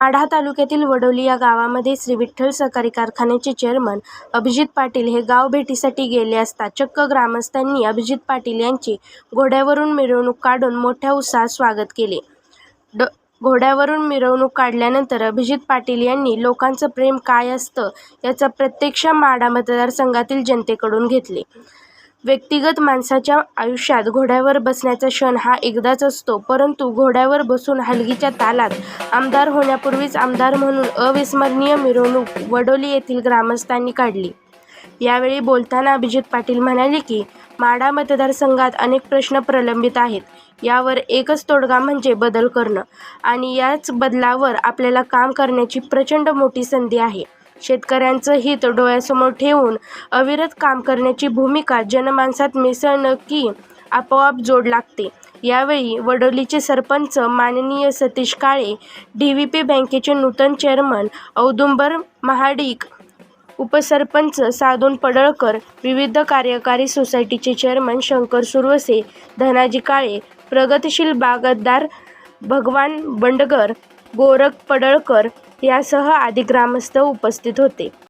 माढा तालुक्यातील वडोली या गावामध्ये श्री विठ्ठल सहकारी कारखान्याचे चेअरमन अभिजित पाटील हे गाव भेटीसाठी गेले असता चक्क ग्रामस्थांनी अभिजित पाटील यांची घोड्यावरून मिरवणूक काढून मोठ्या उत्साहात स्वागत केले. ड घोड्यावरून मिरवणूक काढल्यानंतर अभिजित पाटील यांनी लोकांचं प्रेम काय असतं याचं प्रत्यक्ष माढा मतदारसंघातील जनतेकडून घेतले. व्यक्तिगत माणसाच्या आयुष्यात घोड्यावर बसण्याचा क्षण हा एकदाच असतो परंतु घोड्यावर बसून हलगीच्या तालात आमदार होण्यापूर्वीच आमदार म्हणून अविस्मरणीय मिरवणूक वडोली येथील ग्रामस्थांनी काढली. यावेळी बोलताना अभिजित पाटील म्हणाले की माडा मतदारसंघात अनेक प्रश्न प्रलंबित आहेत. यावर एकच तोडगा म्हणजे बदल करणं. आणि याच बदलावर आपल्याला काम करण्याची प्रचंड मोठी संधी आहे. शेतकऱ्यांचं हित डोळ्यासमोर ठेवून अविरत काम करण्याची भूमिका जनमानसात मिसळणं की आपोआप जोड लागते. यावेळी वडोलीचे सरपंच माननीय Satish Kale D V P बँकेचे नूतन चेअरमन औदुंबर महाडिक उपसरपंच साधून पडळकर विविध कार्यकारी सोसायटीचे चेअरमन शंकर सुरवसे धनाजी काळे प्रगतिशील बागतदार भगवान बंडगर गोरख पडळकर यासह आदी ग्रामस्थ उपस्थित होते.